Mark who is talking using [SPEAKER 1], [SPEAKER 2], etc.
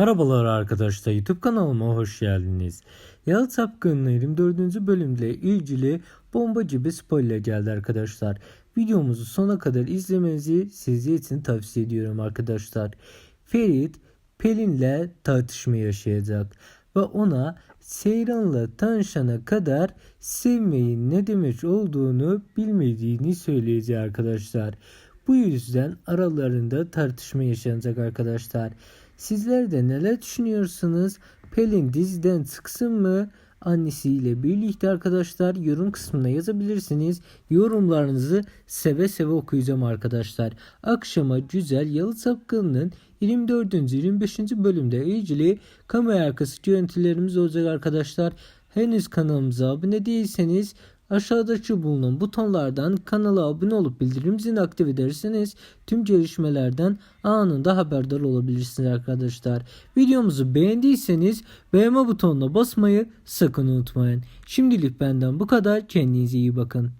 [SPEAKER 1] Merhabalar arkadaşlar YouTube kanalıma hoş geldiniz. Yalı Sapkın'ın 24. bölümle ilgili bombacı bir spoiler geldi arkadaşlar. Videomuzu sona kadar izlemenizi sizler için tavsiye ediyorum arkadaşlar. Ferit Pelin'le tartışma yaşayacak ve ona Seyran'la tanışana kadar sevmeyin ne demek olduğunu bilmediğini söyleyecek arkadaşlar. Bu yüzden aralarında tartışma yaşanacak arkadaşlar. Sizler de neler düşünüyorsunuz? Pelin diziden çıksın mı? Annesiyle birlikte arkadaşlar yorum kısmına yazabilirsiniz. Yorumlarınızı seve seve okuyacağım arkadaşlar. Akşama güzel Yalı Sapkın'ın 24. 25. bölümde ilgili kamera arkası görüntülerimiz olacak arkadaşlar. Henüz kanalımıza abone değilseniz Aşağıdaki bulunan butonlardan kanala abone olup bildirim zilini aktif ederseniz tüm gelişmelerden anında haberdar olabilirsiniz arkadaşlar. Videomuzu beğendiyseniz beğenme butonuna basmayı sakın unutmayın. Şimdilik benden bu kadar. Kendinize iyi bakın.